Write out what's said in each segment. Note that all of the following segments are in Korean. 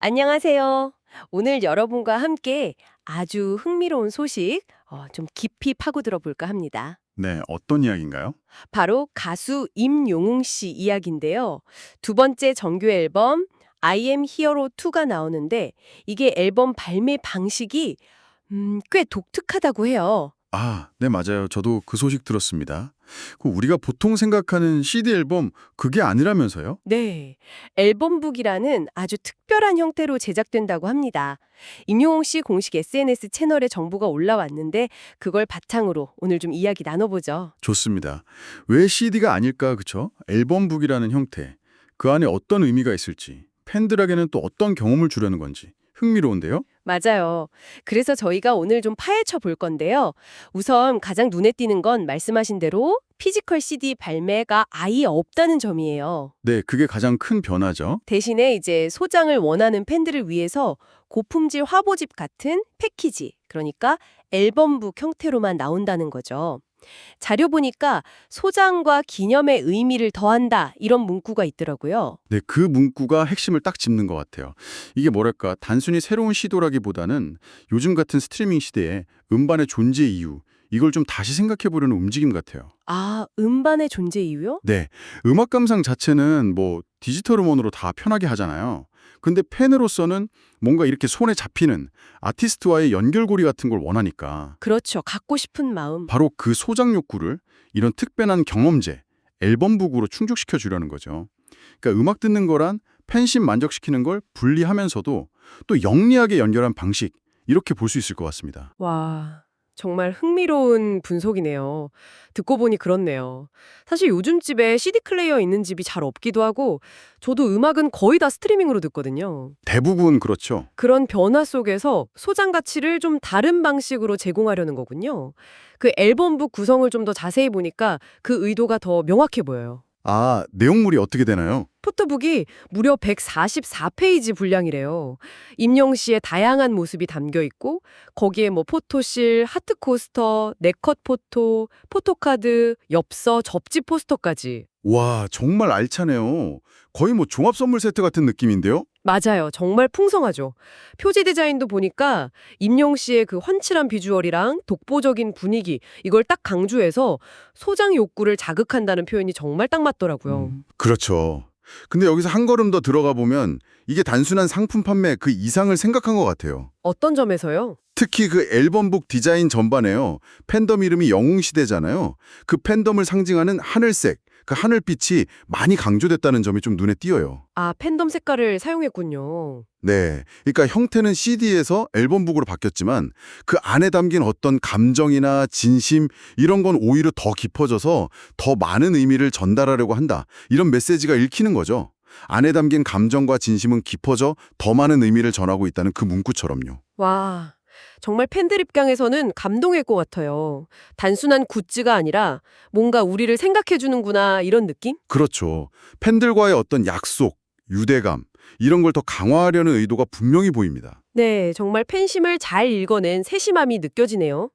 안녕하세요. 오늘 여러분과 함께 아주 흥미로운 소식 어, 좀 깊이 파고 들어 볼까 합니다. 네, 어떤 이야기인가요? 바로 가수 임용웅 씨 이야기인데요. 두 번째 정규 앨범 I Am Hero 2가 나오는데 이게 앨범 발매 방식이 음, 꽤 독특하다고 해요. 아, 네, 맞아요. 저도 그 소식 들었습니다. 그 우리가 보통 생각하는 CD 앨범 그게 아니라면서요? 네. 앨범북이라는 아주 특별한 형태로 제작된다고 합니다. 임용웅 씨 공식 SNS 채널에 정보가 올라왔는데 그걸 바탕으로 오늘 좀 이야기 나눠보죠. 좋습니다. 왜 CD가 아닐까, 그쵸? 앨범북이라는 형태. 그 안에 어떤 의미가 있을지, 팬들에게는 또 어떤 경험을 주려는 건지 흥미로운데요? 맞아요. 그래서 저희가 오늘 좀 파헤쳐 볼 건데요. 우선 가장 눈에 띄는 건 말씀하신 대로 피지컬 CD 발매가 아예 없다는 점이에요. 네, 그게 가장 큰 변화죠. 대신에 이제 소장을 원하는 팬들을 위해서 고품질 화보집 같은 패키지, 그러니까 앨범북 형태로만 나온다는 거죠. 자료 보니까 소장과 기념의 의미를 더한다 이런 문구가 있더라고요. 네, 그 문구가 핵심을 딱 짚는 것 같아요. 이게 뭐랄까, 단순히 새로운 시도라기보다는 요즘 같은 스트리밍 시대에 음반의 존재 이유, 이걸 좀 다시 생각해 보려는 움직임 같아요. 아, 음반의 존재 이유요? 네, 음악 감상 자체는 뭐 디지털 음원으로 다 편하게 하잖아요. 근데 팬으로서는 뭔가 이렇게 손에 잡히는 아티스트와의 연결고리 같은 걸 원하니까 그렇죠. 갖고 싶은 마음. 바로 그 소장 욕구를 이런 특별한 경험제, 앨범북으로 충족시켜 주려는 거죠. 그러니까 음악 듣는 거란 팬심 만족시키는 걸 분리하면서도 또 영리하게 연결한 방식 이렇게 볼 수 있을 것 같습니다. 와, 정말 흥미로운 분석이네요. 듣고 보니 그렇네요. 사실 요즘 집에 CD 플레이어 있는 집이 잘 없기도 하고 저도 음악은 거의 다 스트리밍으로 듣거든요. 대부분 그렇죠. 그런 변화 속에서 소장 가치를 좀 다른 방식으로 제공하려는 거군요. 그 앨범북 구성을 좀 더 자세히 보니까 그 의도가 더 명확해 보여요. 아, 내용물이 어떻게 되나요? 포토북이 무려 144페이지 분량이래요. 임영 씨의 다양한 모습이 담겨 있고 거기에 뭐 포토실, 하트 코스터, 네컷 포토, 포토카드, 엽서, 접지 포스터까지. 와, 정말 알차네요. 거의 뭐 종합 선물 세트 같은 느낌인데요? 맞아요. 정말 풍성하죠. 표지 디자인도 보니까 임용 씨의 그 훤칠한 비주얼이랑 독보적인 분위기 이걸 딱 강조해서 소장 욕구를 자극한다는 표현이 정말 딱 맞더라고요. 음, 그렇죠. 근데 여기서 한 걸음 더 들어가 보면 이게 단순한 상품 판매 그 이상을 생각한 것 같아요. 어떤 점에서요? 특히 그 앨범북 디자인 전반에요. 팬덤 이름이 영웅시대잖아요. 그 팬덤을 상징하는 하늘색, 그 하늘빛이 많이 강조됐다는 점이 좀 눈에 띄어요. 아, 팬덤 색깔을 사용했군요. 네. 그러니까 형태는 CD에서 앨범북으로 바뀌었지만 그 안에 담긴 어떤 감정이나 진심 이런 건 오히려 더 깊어져서 더 많은 의미를 전달하려고 한다. 이런 메시지가 읽히는 거죠. 안에 담긴 감정과 진심은 깊어져 더 많은 의미를 전하고 있다는 그 문구처럼요. 와, 정말 팬들 입장에서는 감동일 것 같아요. 단순한 굿즈가 아니라 뭔가 우리를 생각해주는구나 이런 느낌? 그렇죠. 팬들과의 어떤 약속, 유대감 이런 걸 더 강화하려는 의도가 분명히 보입니다. 네, 정말 팬심을 잘 읽어낸 세심함이 느껴지네요.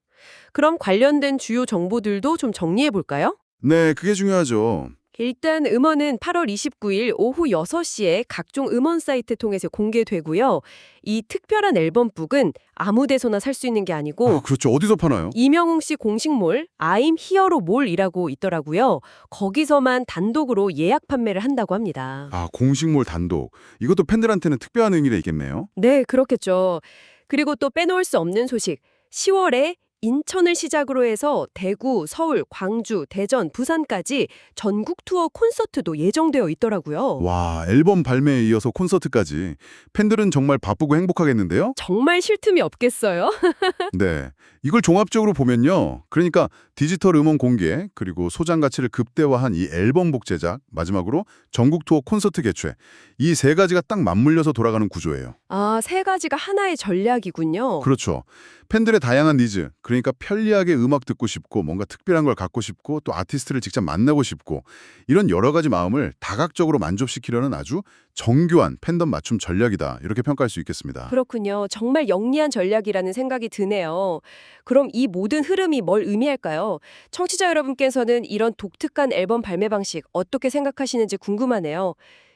그럼 관련된 주요 정보들도 좀 정리해 볼까요? 네, 그게 중요하죠. 일단 음원은 8월 29일 오후 6시에 각종 음원 사이트 통해서 공개되고요. 이 특별한 앨범북은 아무 데서나 살 수 있는 게 아니고 아, 그렇죠. 어디서 파나요? 이명웅 씨 공식몰 아임 히어로 몰이라고 있더라고요. 거기서만 단독으로 예약 판매를 한다고 합니다. 아, 공식몰 단독. 이것도 팬들한테는 특별한 의미가 있겠네요. 네, 그렇겠죠. 그리고 또 빼놓을 수 없는 소식. 10월에 인천을 시작으로 해서 대구, 서울, 광주, 대전, 부산까지 전국 투어 콘서트도 예정되어 있더라고요. 와, 앨범 발매에 이어서 콘서트까지. 팬들은 정말 바쁘고 행복하겠는데요? 정말 쉴 틈이 없겠어요? 네. 이걸 종합적으로 보면요. 그러니까 디지털 음원 공개, 그리고 소장 가치를 극대화한 이 앨범 복 제작, 마지막으로 전국 투어 콘서트 개최. 이 세 가지가 딱 맞물려서 돌아가는 구조예요. 아, 세 가지가 하나의 전략이군요. 그렇죠. 팬들의 다양한 니즈, 그러니까 편리하게 음악 듣고 싶고 뭔가 특별한 걸 갖고 싶고 또 아티스트를 직접 만나고 싶고 이런 여러 가지 마음을 다각적으로 만족시키려는 아주 정교한 팬덤 맞춤 전략이다. 이렇게 평가할 수 있겠습니다. 그렇군요. 정말 영리한 전략이라는 생각이 드네요. 그럼 이 모든 흐름이 뭘 의미할까요? 청취자 여러분께서는 이런 독특한 앨범 발매 방식 어떻게 생각하시는지 궁금하네요.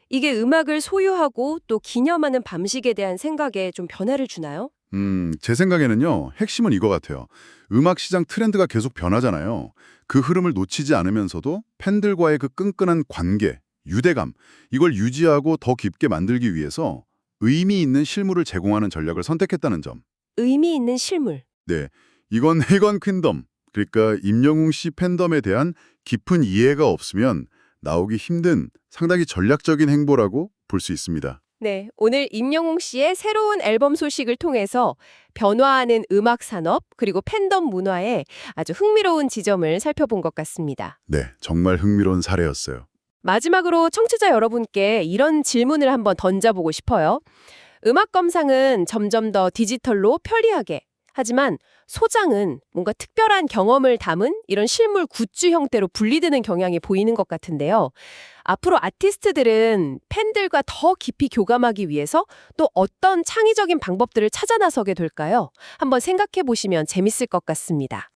이게 음악을 소유하고 또 기념하는 방식에 대한 생각에 좀 변화를 주나요? 음, 제 생각에는요, 핵심은 이거 같아요. 음악 시장 트렌드가 계속 변하잖아요. 그 흐름을 놓치지 않으면서도 팬들과의 그 끈끈한 관계, 유대감, 이걸 유지하고 더 깊게 만들기 위해서 의미 있는 실물을 제공하는 전략을 선택했다는 점. 의미 있는 실물. 네, 이건 해건 퀸덤, 그러니까 임영웅 씨 팬덤에 대한 깊은 이해가 없으면 나오기 힘든 상당히 전략적인 행보라고 볼 수 있습니다. 네, 오늘 임영웅 씨의 새로운 앨범 소식을 통해서 변화하는 음악 산업 그리고 팬덤 문화에 아주 흥미로운 지점을 살펴본 것 같습니다. 네, 정말 흥미로운 사례였어요. 마지막으로 청취자 여러분께 이런 질문을 한번 던져보고 싶어요. 음악 감상은 점점 더 디지털로 편리하게 하지만 소장은 뭔가 특별한 경험을 담은 이런 실물 굿즈 형태로 분리되는 경향이 보이는 것 같은데요. 앞으로 아티스트들은 팬들과 더 깊이 교감하기 위해서 또 어떤 창의적인 방법들을 찾아 나서게 될까요? 한번 생각해 보시면 재밌을 것 같습니다.